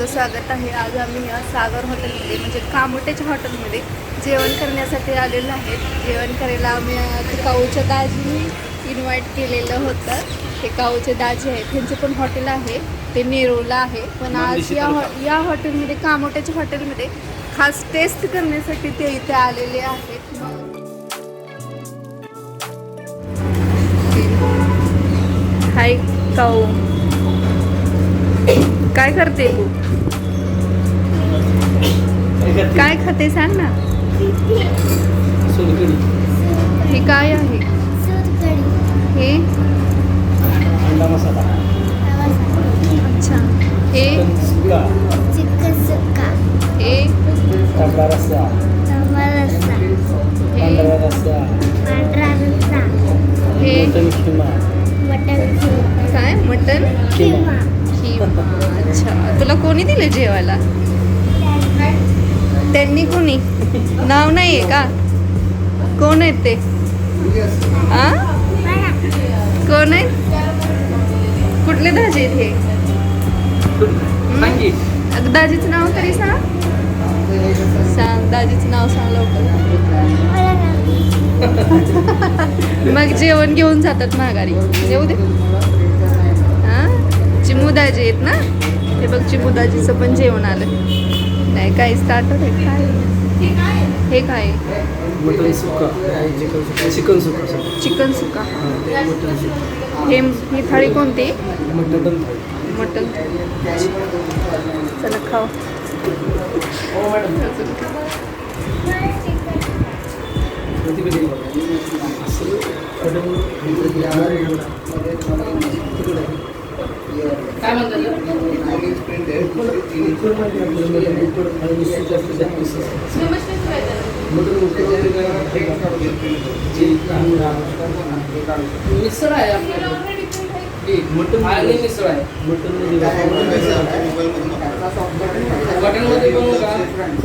तुमचं स्वागत आहे. आज आम्ही या सागर हॉटेलमध्ये म्हणजे कामोट्याच्या हॉटेलमध्ये जेवण करण्यासाठी आलेलो आहे जेवण करायला आम्ही काऊच्या दाजीने इन्व्हाइट केलेलं होतं. ते काऊचे दाजी आहेत. त्यांचं पण हॉटेल आहे. ते नेरूळला आहे. पण आज या हॉ- या हॉटेलमध्ये कामोट्याच्या हॉटेलमध्ये खास टेस्ट करण्यासाठी ते इथे आलेले आहेत. हाय काऊ काय करते तू? काय खाते सांग ना. हे काय आहे? हे? अच्छा. हे? हे? हे? हे? काय? मटन? अच्छा. तुला कोणी दिले जेवायला? त्यांनी कोणी? नाव नाही आहे का? कोण आहेत ते? आ? कोण आहेत? कुठले दाजी आहेत हे? सांगी. अगं दाजीचं नाव तरी सांग. सांग दाजीचं नाव सांग लवकर. मग जेवण घेऊन जातात माघारी. येऊ दे. हा चिमूदाजी आहेत ना? हे बघ चिमूदाजीचं पण जेवण आलं नाही काय स्टार्टर आहे काय? हे काय? मटन सुक्का. चिकन सुक्का चिकन सुका हे ही थाळी कोणती? मटन मटन चला खाऊ. अजून काय? काय मिसळ आहे मटन आणि मिसळ आहे. हॉटेलमध्ये बनवू का?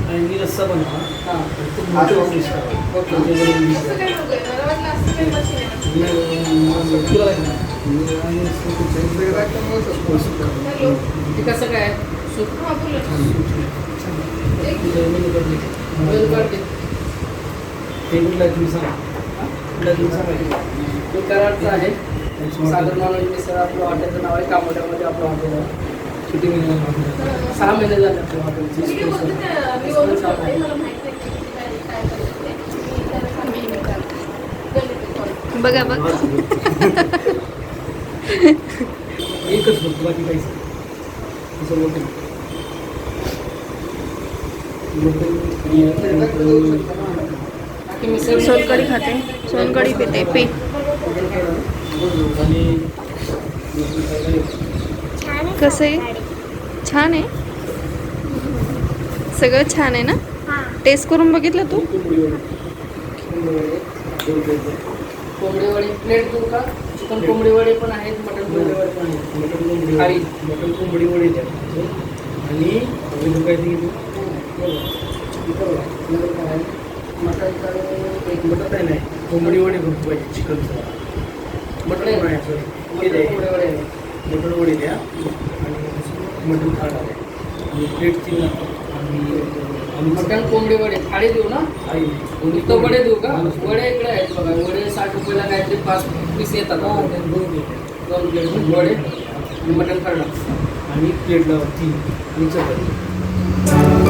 आणि रस्सा बनवा हां. मिसळ ते कसं काय सूप ते कुठला तुम्ही सांगा कुठला तुम्ही सांगा आहे सागर नॉनव्हेज मिसळ आपलं हॉटेलचं नाव आहे कामोड्यामध्ये आपलं हॉटेल आहे किती महिने सहा महिने झाले आपल्या हॉटेलची बघा बघा. एकच फक्त बाकी काहीच. असं मोठं सोलकडी खाते. सोलकडी पिते पे. आणि छान कसं आहे? छान आहे. सगळं छान आहे ना? हा टेस्ट करून बघितलं तू? कोंबडी प्लेट देऊ का? चिकन कोंबडी वडे पण आहेत मटन कोंबडी वडे पण आहेत. मटन कोंबडी थाळी मटन कोंबडी वडे द्या. आणि अजून काय ते? मटन एक मटन आहे. नाही कोंबडी वडे भरपूर पाहिजे चिकनचं मटन आहे सॉरी ते द्या. मटन वडे द्या. आणि मटन थाळ द्या आणि प्लेट तीन आणि मटण कोंबडी वडे. थाळी देऊ ना? नुसतं वडे देऊ का? वडे इकडे आहेत बघा. वडे साठ रुपयाला काहीतरी पाच पीस येतात दोन प्लेट वडे आणि मटण खाणं आणि प्लेटला तीन. आणि चपाती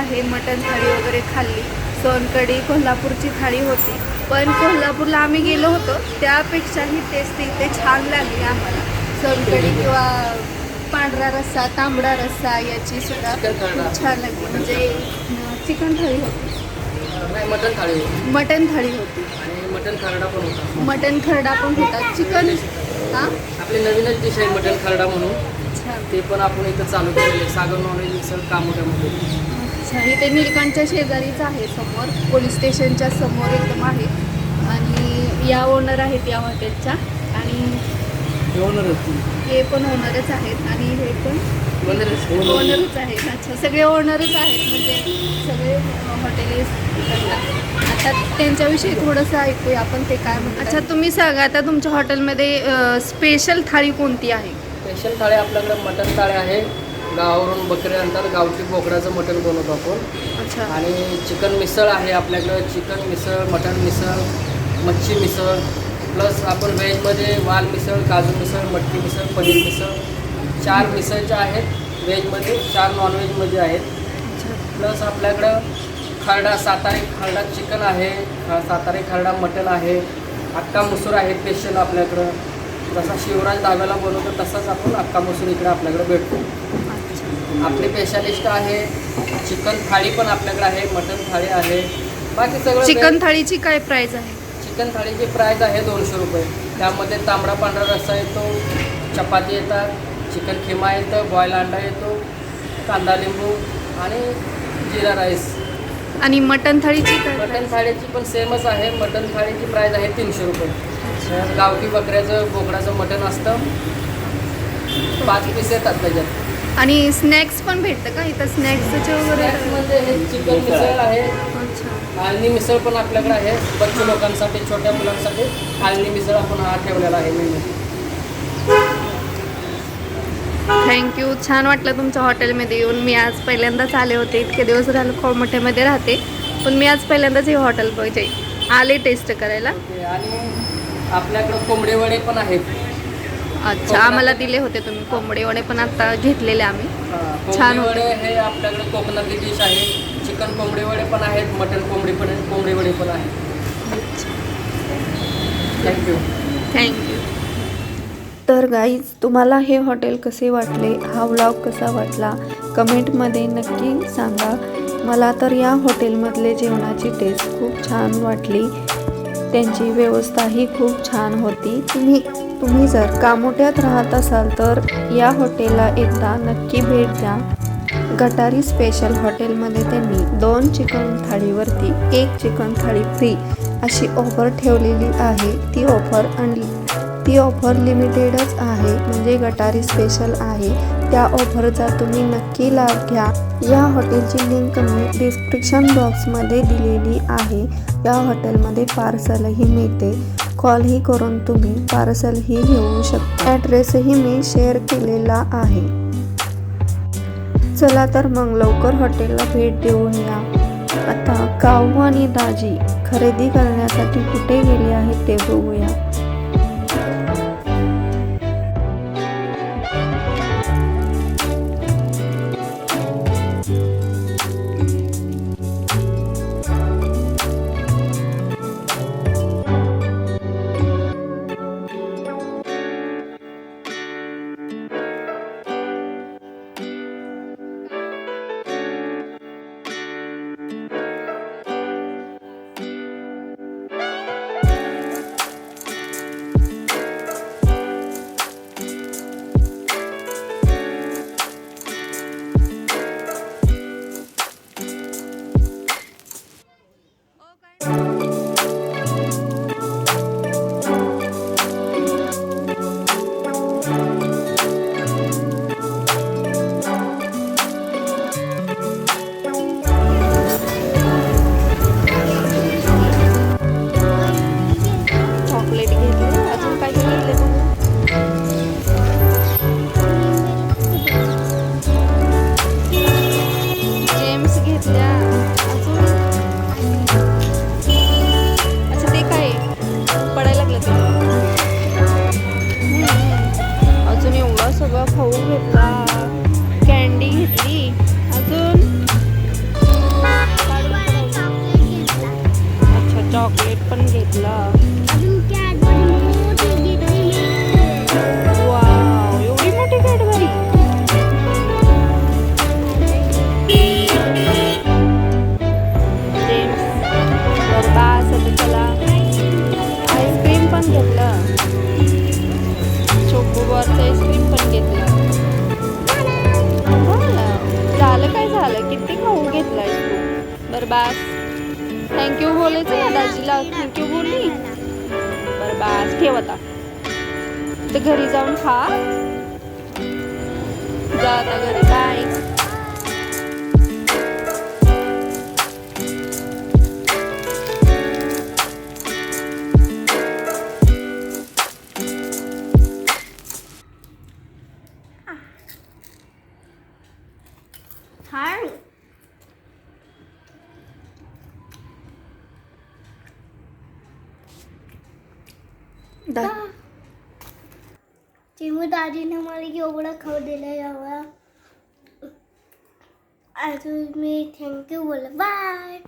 आहे मटण थाळी वगैरे खाल्ली. सोनकडी कोल्हापूरची थाळी होती. पण कोल्हापूरला आम्ही गेलो होतो. त्यापेक्षा ही टेस्ट इथे छान लागली आम्हाला. सोनकडी किंवा पांढरा रस्सा तांबडा रस्सा याची सुद्धा. खूप छान लागली. म्हणजे चिकन थाळी होती. मटण थाळी होती. मटण थाळी होती. मटण खरडा पण होता. मटण खरडा पण होता. चिकन हां? आपली नवीनच डिश आहे मटण खरडा म्हणून. ते पण आपण इथं चालू केलेले सागर नॉनव्हेज मिसळ कामोठ्यामध्ये अच्छा इथे निलकंठच्या शेजारीच आहे समोर. पोलीस स्टेशनच्या समोर एकदम आहे. आणि या ओनर आहेत या हॉटेलच्या आणि ती. हे पण ओनरच आहेत. आणि हे पण ओनरच आहेत. अच्छा सगळे ओनरच आहेत. म्हणजे सगळे हॉटेल आता त्यांच्याविषयी थोडंसं ऐकूया आपण ते काय म्हणतात. अच्छा तुम्ही सांगा आता तुमच्या हॉटेलमध्ये स्पेशल थाळी कोणती आहे? स्पेशल थाळी आपल्याकडे मटण थाळी आहे. गावावरून बकरी आणतात. गावठी बोकडाचं मटण बनवतो आपण. अच्छा. आणि चिकन मिसळ आहे आपल्याकडं. चिकन मिसळ मटण मिसळ मच्छी मिसळ. प्लस आपण व्हेजमध्ये वाल मिसळ काजू मिसळ मटकी मिसळ पनीर मिसळ. चार मिसळच्या आहेत व्हेजमध्ये. चार नॉनव्हेजमध्ये आहेत. प्लस आपल्याकडं खरडा सातारी खरडा चिकन आहे. सातारी खरडा मटण आहे. अक्का मसूर आहे स्पेशल आपल्याकडं. जसा शिवराज दाव्याला बनवतो तसाच आपण अक्का मसूर इकडे आपल्याकडे भेटतो. आपली स्पेशालिस्ट आहे. चिकन थाळी पण आपल्याकडे आहे मटन थाळी आहे. बाकी सगळं चिकन थाळीची काय प्राइस आहे? चिकन थाळीची प्राईस आहे दोनशे रुपये. त्यामध्ये तांबडा पांढरा रस्सा येतो चपाती येतात चिकन खिमा येतं बॉईल अंडा येतो कांदा लिंबू आणि जिरा राईस आणि मटन थाळीची काय मटन? थाळीची पण सेमच आहे. मटन थाळीची प्राईस आहे तीनशे रुपये. गावठी बकऱ्याचं बोकडाचं मटण असतं. पाच पीस येतात त्याच्यात. आणि स्नॅक्स पण भेटतं का इथं? स्नॅक्सचे वगैरे? स्नॅक्समध्ये चिकन मिसळ आहे. आळणी मिसळ पण आपल्याकडे आहे. बच्चू लोकांसाठी छोट्या मुलांसाठी आळणी मिसळ आपण हा ठेवलेला आहे थँक्यू छान वाटलं तुमच्या हॉटेलमध्ये येऊन. मी आज पहिल्यांदाच आले होते. इतके दिवस झालं कोमटेमध्ये राहते. पण मी आज पहिल्यांदाच हे हॉटेल बघते आले टेस्ट करायला. आणि आपल्याकडं कोंबडे वडे पण आहेत. अच्छा आम्हाला दिले होते तुम्ही कोंबडे वडे पण आता घेतलेले आम्ही. छान. वडे हे आपल्याकडे कोकणातली डिश आहे. चिकन कोंबडी वडे पण आहेत मटन कोंबडी पण आहे कोंबडी वडे पण आहेत. थँक्यू थँक्यू तर गाईज तुम्हाला हे हॉटेल कसे वाटले? हा व्लॉग कसा वाटला? कमेंटमध्ये नक्की सांगा. मला तर या हॉटेलमधले जेवणाची टेस्ट खूप छान वाटली. त्यांची व्यवस्थाही खूप छान होती. तुम्ही तुम्ही जर कामोट्यात राहत असाल तर या हॉटेलला एकदा नक्की भेट द्या. गटारी स्पेशल हॉटेलमध्ये त्यांनी दोन चिकन थाळीवरती एक चिकन थाळी फ्री अशी ऑफर ठेवलेली आहे. ती ऑफर अनलि ती ऑफर लिमिटेडच आहे म्हणजे गटारी स्पेशल आहे. त्या ऑफरचा तुम्ही नक्की लाभ घ्या. या हॉटेलची लिंक मी डिस्क्रिप्शन बॉक्समध्ये दिलेली आहे. या हॉटेलमध्ये पार्सलही मिळते. कॉलही करून तुम्ही पार्सलही घेऊ शकता. ॲड्रेसही मी शेअर केलेला आहे. चला तर मग लवकर हॉटेलला भेट देऊन या आता काऊ आणि दाजी खरेदी करण्यासाठी कुठे गेले आहेत ते बघूया. तर घरी जाऊन खा. जा आता घरी. बाय दा दादीने मला एवढं खाऊ दिलं एवढं अजून मी थँक्यू बोल बाय